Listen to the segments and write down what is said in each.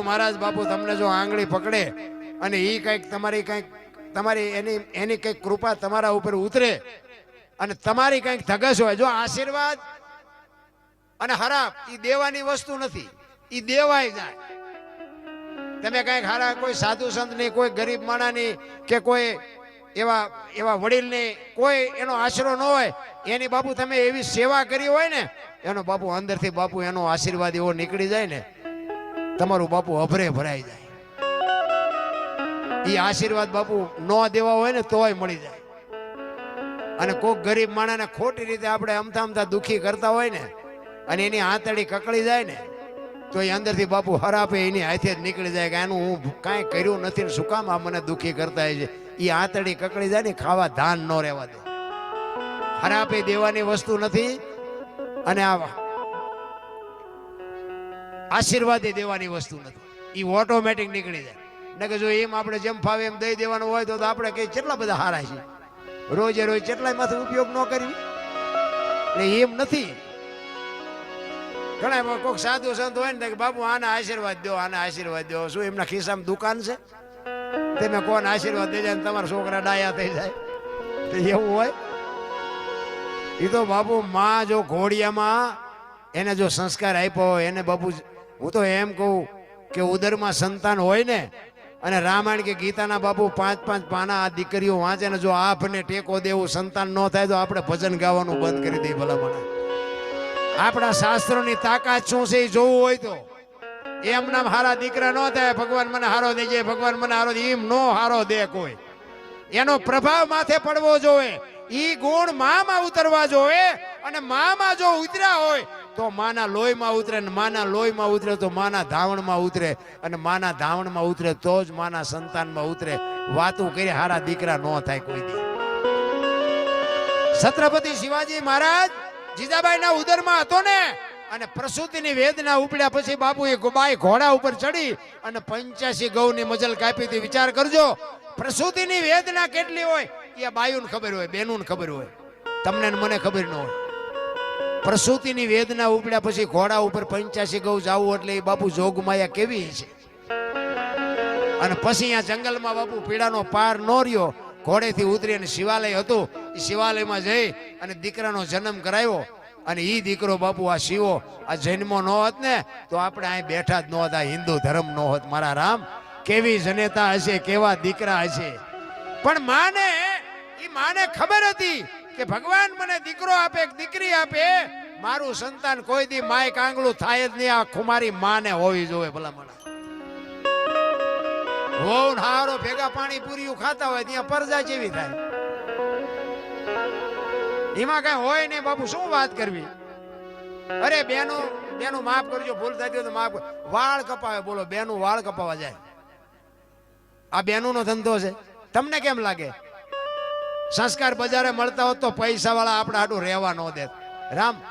મહારાજ બાપુ તમને જો આંગળી પકડે અને એ કંઈક તમારી કંઈક, તમારી એની એની કંઈક કૃપા તમારા ઉપર ઉતરે અને તમારી કંઈક ધગસ હોય, જો આશીર્વાદ અને હરાપ એ દેવાની વસ્તુ નથી એ દેવાય જાય. તમે કંઈક હારા, કોઈ સાધુ સંતની, કોઈ ગરીબ માણાની કે કોઈ એવા એવા વડીલની, કોઈ એનો આશરો ન હોય, એની બાપુ તમે એવી સેવા કરી હોય ને, એનો બાપુ અંદરથી બાપુ એનો આશીર્વાદ એવો નીકળી જાય ને તમારું બાપુ અભરે ભરાઈ જાય. એ આશીર્વાદ બાપુ ન દેવા હોય ને તોય મળી જાય. અને કોક ગરીબ માણસને ખોટી રીતે આપણે અમથા અમથા દુઃખી કરતા હોય ને, અને એની આંતળી કકળી જાય ને, તો એ અંદરથી બાપુ હરાપે, એની હાથે જ નીકળી જાય કે આનું હું કાંઈ કર્યું નથી ને શું કામ આ મને દુઃખી કરતા હોય છે. એ આંતળી કકળી જાય ને ખાવા ધાન ન રહેવા દે. હરાપે દેવાની વસ્તુ નથી, અને આ આશીર્વાદ એ દેવાની વસ્તુ નથી. એ ઓટોમેટિક નીકળી જાય. ને કે જો એમ આપણે જેમ ફાવે એમ દઈ દેવાનું હોય તો આપણે કઈ કેટલા બધા હારા છે રોજે રોજ કેટલાય માથે ઉપયોગ ન કરવી. એટલે એમ નથી. ઘણા કોઈક સાધુ સંત હોય ને કે, બાપુ, આને આશીર્વાદ દો, આને આશીર્વાદ દો. શું એમના ખિસ્સામાં દુકાન છે? તમે કોને આશીર્વાદ દઈ જાય ને તમારા છોકરા ડાયા થઈ જાય. તો એવું હોય? એ તો બાપુ, માં જો ઘોડિયામાં એને જો સંસ્કાર આપ્યો હોય, એને બાપુ હું તો એમ કહું કે ઉદરમાં સંતાન હોય ને, અને રામાયણ કે ગીતાના બાપુ પાંચ પાંચ પાના આ દીકરીઓ વાંચે ને જો આપને ટેકો દેવું, સંતાન ન થાય તો આપણે ભજન ગાવાનું બંધ કરી દઈએ ભલામણ આપણા શાસ્ત્રોની તાકાત શું છે એ જોવું હોય તો. એમ નામ હારા દીકરા ન થાય, ભગવાન મને હારો દેજે ભગવાન મને હારો એમ નો હારો દે કોઈ. એનો પ્રભાવ માથે પડવો જોઈએ. ઈ ગુણ મામાં ઉતરવા જોઈએ, અને મામાં જો ઉતર્યા હોય તો માના લોહીમાં ઉતરે ને માના લોહીમાં ઉતરે તો માના ધાવણમાં ઉતરે અને માના ધાવણમાં ઉતરે તો જ માના સંતાનમાં ઉતરે. વાતું કરી હારા દીકરા ન થાય કોઈ દી. છત્રપતિ શિવાજી મહારાજ જીજાબાઈના ઉદરમાં હતો ને અને પ્રસૂતિની વેદના ઉપડ્યા પછી બાપુએ બાઈ ઘોડા ઉપર ચડી અને પંચ્યાસી ગૌની મજલ કાપી હતી. વિચાર કરજો, પ્રસૂતિની વેદના કેટલી હોય એ બાયુને ખબર હોય બેનું ખબર હોય. તમને મને ખબર ન હોય. પ્રસૂતિની વેદના ઉપડ્યા પછી ઘોડા ઉપર પંચ્યાસી ગૌ જાવું એટલે એ બાપુ જોગમાયા કેવી છે? અને પછી અહીંયા જંગલમાં બાપુ પીડાનો પાર ન રહ્યો. ઘોડેથી ઉતરી અને શિવાલય હતું. એ શિવાલયમાં જઈ અને દીકરાનો જન્મ કરાવ્યો. અને એ દીકરો બાપુ આ શિવો, આ જન્મો ન હોત ને, તો આપણે અહીં બેઠા જ ન હોત. હિન્દુ ધર્મ ન હોત. મારા રામ, કેવી જનેતા હશે, કેવા દીકરા હશે. પણ માને એ માને ખબર હતી કે ભગવાન મને દીકરો આપે દીકરી આપે, મારું સંતાન કોઈ દી માય કાંગળું થાય જ નહીં આ ખુમારી માને હોવી જોઈએ ભલા મને વહુ ને હારો ભેગા પાણી પૂરીયું ખાતા હોય, ત્યાં પરજા જેવી થાય. એમાં કઈ હોય નહીં, બાપુ, શું વાત કરવી? અરે બેનો, બેનું માફ કરજો, ભૂલ થતી હોય તો માફ વાળ કપાવે, બોલો, બેનું વાળ કપાવા જાય. આ બેનું નો ધંધો છે. તમને કેમ લાગે? સંસ્કાર બજારે મળતા હોત તો પૈસા વાળા આપણે આડું રહેવા ન દે. રામ.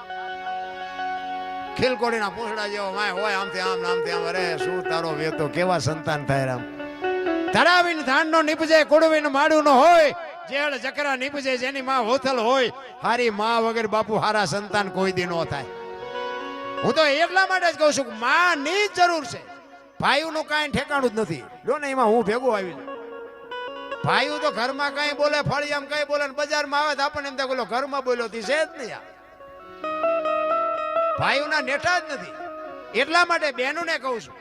ખીલકોડીના પૂંછડા જેવો માય હોય, આમથી આમ ને આમથી આમ. અરે, શું તારો વેતો કેવા સંતાન થાય, રામ. ધરાવીને ધાન નો નીપજે કુડવીને માડું નો હોય. જેળ જકરા નીપજે, જેની માં હોથલ હોય. હારી માં વગર બાપુ હારા સંતાન કોઈ દી નો થાય. હું તો એટલા માટે જ કહું છું કે માં ની જરૂર છે. ભાઈઓનું કાંઈ ઠેકાણું જ નથી. જો ને એમાં હું ભેગું આવી ભાઈઓ તો ઘરમાં કઈ બોલે, ફળિયામ કઈ બોલે બજારમાં આવે તો આપણને એમ થાય ઘરમાં બોલ્યો છે જ નહીં આ. ભાઈઓના નેઠા જ નથી. એટલા માટે બહેનોને કહું છું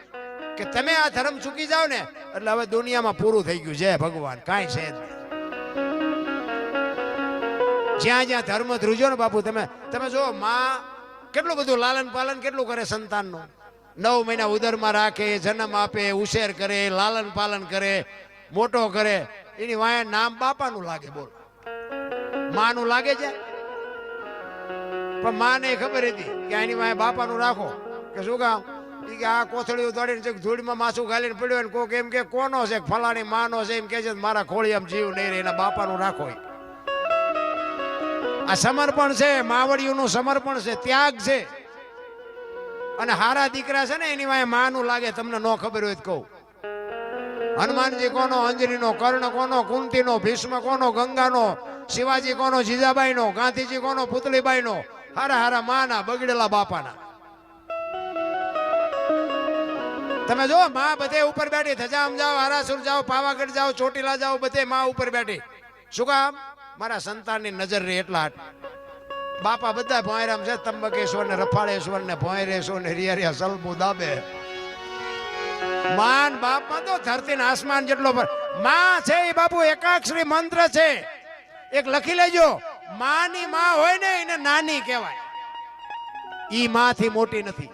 કે તમે આ ધર્મ ચૂકી જાઓ ને, એટલે હવે દુનિયામાં પૂરું થઈ ગયું છે, ભગવાન. કાંઈ છે જ નહીં. જ્યાં જ્યાં ધર્મ ધ્રુજો ને બાપુ, તમે તમે જો માં કેટલું બધું લાલન પાલન કેટલું કરે સંતાનનું. નવ મહિના ઉદરમાં રાખે, જન્મ આપે, ઉછેર કરે, લાલન પાલન કરે, મોટો કરે. એની વાયા નામ બાપાનું લાગે બોલ. માનું લાગે છે? પણ માને ખબર હતી કે આની બાપા બાપાનું રાખો. કે શું કામ? કે આ કોથળીઓ દોડીને છે ધૂળમાં માસું ગાલીને પડ્યો ને કોક એમ કે કોનો છે? ફલાણી માનો છે? એમ કે છે મારા ખોળી આમ જીવ નહીં રહે એના બાપાનું રાખો આ સમર્પણ છે, માવડીઓનું સમર્પણ છે, ત્યાગ છે. અને હારા દીકરા છે ને, એની વાંહે માનું લાગે, તમને ન ખબર હોય તો કહું. હનુમાનજી કોનો અંજરીનો, કર્ણ કોનો, કુંતીનો, ભીષ્મ કોનો, ગંગાનો, શિવાજી કોનો, જીજાબાઈનો, ગાંધીજી કોનો, પુતળીબાઈનો, હારા હારા માના, બગડેલા બાપાના. તમે જો, માં બધે ઉપર બેઠી, ધજામ જાઓ, આરાસુર જાઓ, પાવાગઢ જાઓ, ચોટીલા જાઓ, બધે માં ઉપર બેઠી. શું કામ? મારા સંતાનની નજર રહે એટલા બાપા બધા ભોંયરામ છે તંબકેશ્વર ને રફાળેશ્વર ને ભોંયરેશ્વર ને રિયરિયા, સલબુ, દાબે. માન બાપમાં તો ધરતી ને આસમાન જેટલો પરમાં છે એ બાપુ એકાક્ષરી મંત્ર છે. એક લખી લેજો. માની માં હોય ને એને નાની કહેવાય. ઈ માંથી મોટી નથી.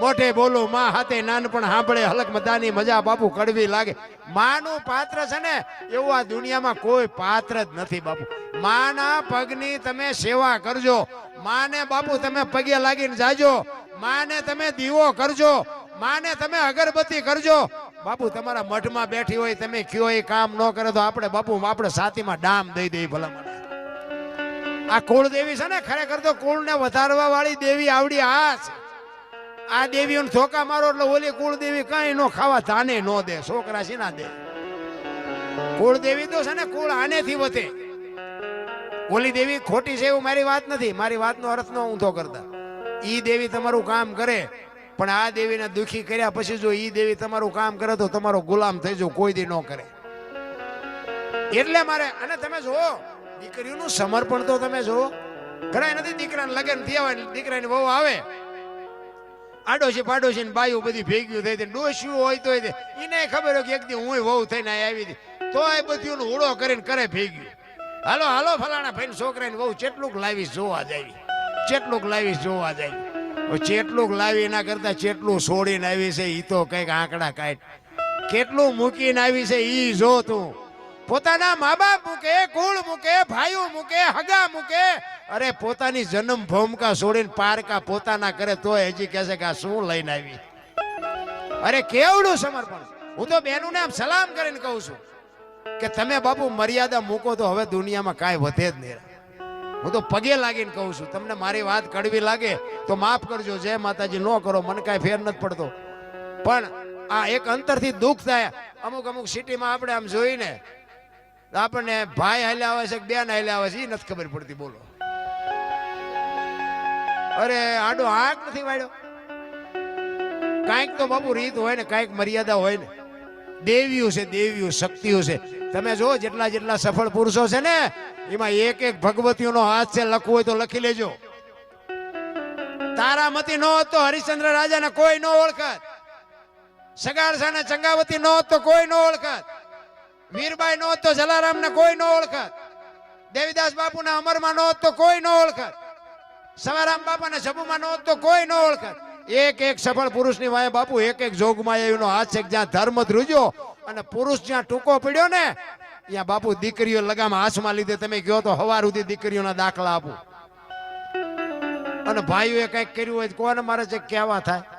મોટે બોલો, માં હાથે નાનપણ સાંભળે, હલક મધાની મજા બાપુ કડવી લાગે. માનું પાત્ર છે ને, એવું આ દુનિયામાં કોઈ પાત્ર જ નથી બાપુ. માના પગની તમે સેવા કરજો. માને બાપુ તમે પગે લાગીને જાજો. માને તમે દીવો કરજો. માને તમે અગરબત્તી કરજો. બાપુ, તમારા મઠમાં બેઠી હોય, તમે કયો એ કામ ન કરે તો આપણે બાપુ, આપણે સાતીમાં ડામ દઈ દઈ ભલા મને આ કુળદેવી છે ને, ખરેખર તો કુળને વધારવા વાળી દેવી આવડી આ છે. આ દેવીઓને ધોકા મારો એટલે ઓલી કુળદેવી કઈ નો ખાવા ધાને નો દે, છોકરા છે ના દે. કુળદેવી તો છે ને, કુળ આનેથી વધે. ઓલી દેવી ખોટી છે એવું મારી વાત નથી, મારી વાતનો અર્થ નો ઊંધો કરતા. ઈ દેવી તમારું કામ કરે. પણ આ દેવીને દુઃખી કર્યા પછી જો એ દેવી તમારું કામ કરે તો તમારો ગુલામ થઈ જાવ કોઈ દી ન કરે. એટલે મારે, અને તમે જુઓ, દીકરીઓનું સમર્પણ તો તમે જુઓ. ઘણા નથી દીકરાને લગ્ન થયા હોય દીકરાની વહુ આવે. આડોશી પાડોશી ને બાયું બધી ભેગ્યું થઈ ડોસ્યું હોય તો એને ખબર હોય કે એક દી હું વહુ થઈને આવી હતી. તો એ બધું ઉડો કરીને કરે ભેગ્યું. હાલો હાલો ફલાણા ભાઈ છોકરાને વહુ ચેટલુંક લાવીશ જોવા જાય ચેટલુંક લાવીશ જોવા જાવી. ચેટલુંક લાવી એના કરતા જેટલું છોડીને આવી છે એ તો કંઈક આંકડા કાઢ. કેટલું મૂકીને આવી છે એ જો તું. પોતાના મા બાપ મૂકે, કુળ મૂકે, ભાઈઓ મૂકે, હગા મૂકે. અરે, પોતાની જન્મ ભૂમકા છોડીને પારકા પોતાના કરે તો હજી કહેશે કે આ શું લઈને આવી. અરે, કેવડું સમર્પણ. હું તો બેનુને આમ સલામ કરીને કહું છું કે તમે બાપુ મર્યાદા મૂકો તો હવે દુનિયામાં કાંઈ વધે જ નહીં. હું તો પગે લાગીને કહું છું, તમને મારી વાત કડવી લાગે તો માફ કરજો, જય માતાજી, ન કરો, મને કાંઈ ફેર નથી પડતો. પણ આ એક અંતરથી દુઃખ થાય, અમુક અમુક સિટીમાં આપણે આમ જોઈને આપણને ભાઈ હાલ્યા આવે છે બેન હાલ્યા આવે છે એ નથી ખબર પડતી, બોલો. અરે, આડો આંખ નથી વાળ્યો. કાંઈક તો બાપુ રીત હોય ને, કાંઈક મર્યાદા હોય ને. દેવીઓ છે દેવીઓ શક્તિઓ છે. તમે જો જેટલા જેટલા સફળ પુરુષો છે ને, એમાં એક એક ભગવતીઓનો હાથ છે, લખવું હોય તો લખી લેજો. તારામતી નો હતો હરિશ્ચંદ્ર રાજાને કોઈ નો ઓળખત. સગાળસા ને ચંગાવતી નો હતો કોઈ નો ઓળખત. વીરબાઈ નો હતો જલારામ ને કોઈ નો ઓળખત. દેવીદાસ બાપુ ના અમરમાં નો હતો કોઈ નો ઓળખત. સવારામ બાપા ને સબુમાં નો હતો કોઈ નો ઓળખત. એક એક સફળ પુરુષની વાય બાપુ, એક એક જોગમાં એનો હાથ છે જ્યાં ધર્મ ધ્રુજો અને પુરુષ જ્યાં ટૂંકો પડ્યો ને, ત્યાં બાપુ દીકરીઓ લગામ હાથમાં લીધે તમે ગયો તો હવાર સુધી દીકરીઓના દાખલા આપો. અને ભાઈઓએ કંઈક કર્યું હોય કોને મારે છે કહેવા થાય?